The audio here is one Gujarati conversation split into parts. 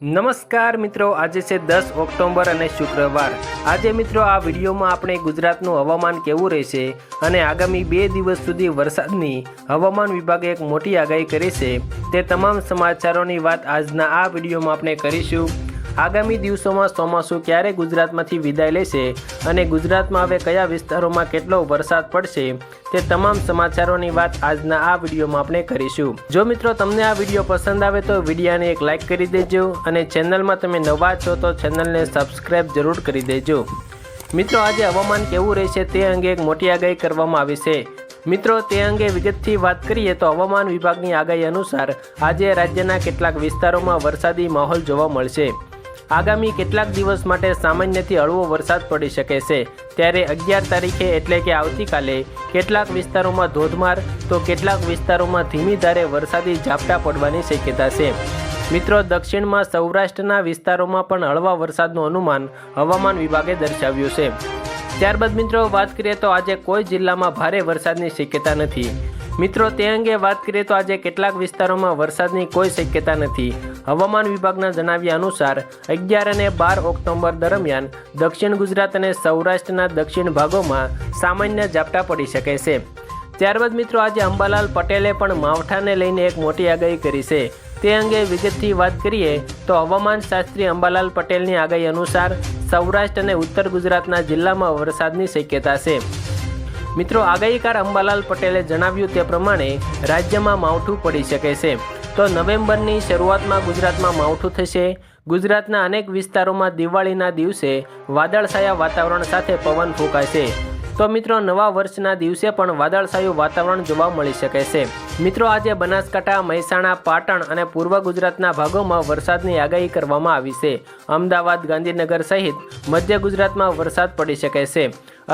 નમસ્કાર મિત્રો, આજે છે દસ ઓક્ટોબર અને શુક્રવાર. આજે મિત્રો આ વિડીયોમાં આપણે ગુજરાતનું હવામાન કેવું રહેશે અને આગામી બે દિવસ સુધી વરસાદની હવામાન વિભાગે એક મોટી આગાહી કરી છે. તે તમામ સમાચારોની વાત આજના આ વિડીયોમાં આપણે કરીશું. આગામી દિવસોમાં ચોમાસું ક્યારે ગુજરાતમાંથી વિદાય લેશે અને ગુજરાતમાં હવે કયા વિસ્તારોમાં કેટલો વરસાદ પડશે તે તમામ સમાચારોની વાત આજના આ વિડીયોમાં આપણે કરીશું. જો મિત્રો તમને આ વીડિયો પસંદ આવે તો વિડીયાને એક લાઇક કરી દેજો અને ચેનલમાં તમે નવા છો તો ચેનલને સબસ્ક્રાઈબ જરૂર કરી દેજો. મિત્રો આજે હવામાન કેવું રહેશે તે અંગે એક મોટી આગાહી કરવામાં આવી છે. મિત્રો, તે અંગે વિગતથી વાત કરીએ તો હવામાન વિભાગની આગાહી અનુસાર આજે રાજ્યના કેટલાક વિસ્તારોમાં વરસાદી માહોલ જોવા મળશે. આગામી કેટલાક દિવસ માટે સામાન્યથી હળવો વરસાદ પડી શકે છે. ત્યારે અગિયાર તારીખે એટલે કે આવતીકાલે કેટલાક વિસ્તારોમાં ધોધમાર તો કેટલાક વિસ્તારોમાં ધીમી ધારે વરસાદી ઝાપટા પડવાની શક્યતા છે. મિત્રો, દક્ષિણમાં સૌરાષ્ટ્રના વિસ્તારોમાં પણ હળવા વરસાદનું અનુમાન હવામાન વિભાગે દર્શાવ્યું છે. ત્યારબાદ મિત્રો, વાત કરીએ તો આજે કોઈ જિલ્લામાં ભારે વરસાદની શક્યતા નથી. મિત્રો, તે અંગે વાત કરીએ તો આજે કેટલાક વિસ્તારોમાં વરસાદની કોઈ શક્યતા નથી. હવામાન વિભાગના જણાવ્યા અનુસાર, અગિયાર અને બાર ઓક્ટોબર દરમિયાન દક્ષિણ ગુજરાત અને સૌરાષ્ટ્રના દક્ષિણ ભાગોમાં સામાન્ય ઝાપટા પડી શકે છે. ત્યારબાદ મિત્રો, આજે અંબાલાલ પટેલે પણ માવઠાને લઈને એક મોટી આગાહી કરી છે. તે અંગે વિગતથી વાત કરીએ તો હવામાન શાસ્ત્રી અંબાલાલ પટેલની આગાહી અનુસાર, સૌરાષ્ટ્ર અને ઉત્તર ગુજરાતના જિલ્લામાં વરસાદની શક્યતા છે. મિત્રો, આગાહીકાર અંબાલાલ પટેલે જણાવ્યું તે પ્રમાણે રાજ્યમાં માવઠું પડી શકે છે. તો નવેમ્બરની શરૂઆતમાં ગુજરાતમાં માવઠું થશે. ગુજરાતના અનેક વિસ્તારોમાં દિવાળીના દિવસે વાદળછાયા વાતાવરણ સાથે પવન ફૂંકાશે. તો મિત્રો, નવા વર્ષના દિવસે પણ વાદળછાયું વાતાવરણ જોવા મળી શકે છે. મિત્રો, આજે બનાસકાંઠા, મહેસાણા, પાટણ અને પૂર્વ ગુજરાતના ભાગોમાં વરસાદની આગાહી કરવામાં આવી છે. અમદાવાદ, ગાંધીનગર સહિત મધ્ય ગુજરાતમાં વરસાદ પડી શકે છે.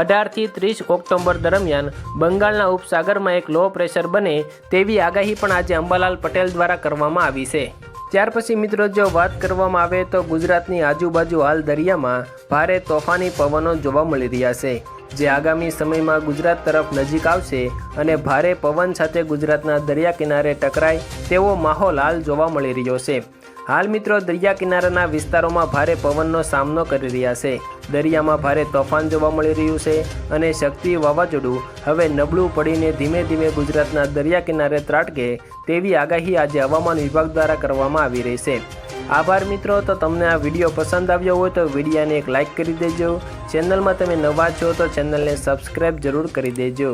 અઢારથી ત્રીસ ઓક્ટોબર દરમિયાન બંગાળના ઉપસાગરમાં એક લો પ્રેશર બને તેવી આગાહી પણ આજે અંબાલાલ પટેલ દ્વારા કરવામાં આવી છે. ત્યાર પછી મિત્રો, જો વાત કરવામાં આવે તો ગુજરાતની આજુબાજુ હાલ દરિયામાં ભારે તોફાની પવનો જોવા મળી રહ્યા છે. જે આગામી સમયમાં ગુજરાત તરફ નજીક આવશે અને ભારે પવન સાથે ગુજરાતના દરિયા કિનારે ટકરાય તેવો માહોલ હાલ જોવા મળી રહ્યો છે. હાલ મિત્રો, દરિયા કિનારાના વિસ્તારોમાં ભારે પવનનો સામનો કરી રહ્યા છે. દરિયામાં ભારે તોફાન જોવા મળી રહ્યું છે અને શક્તિ વાવાઝોડું હવે નબળું પડીને ધીમે ધીમે ગુજરાતના દરિયા કિનારે ત્રાટકે તેવી આગાહી આજે હવામાન વિભાગ દ્વારા કરવામાં આવી રહી છે. આભાર મિત્રો, તો તમને આ વીડિયો પસંદ આવ્યો હોય તો વિડીયાને એક લાઇક કરી દેજો ચેનલમાં તમે નવા છો તો ચેનલને સબસ્ક્રાઈબ જરૂર કરી દેજો.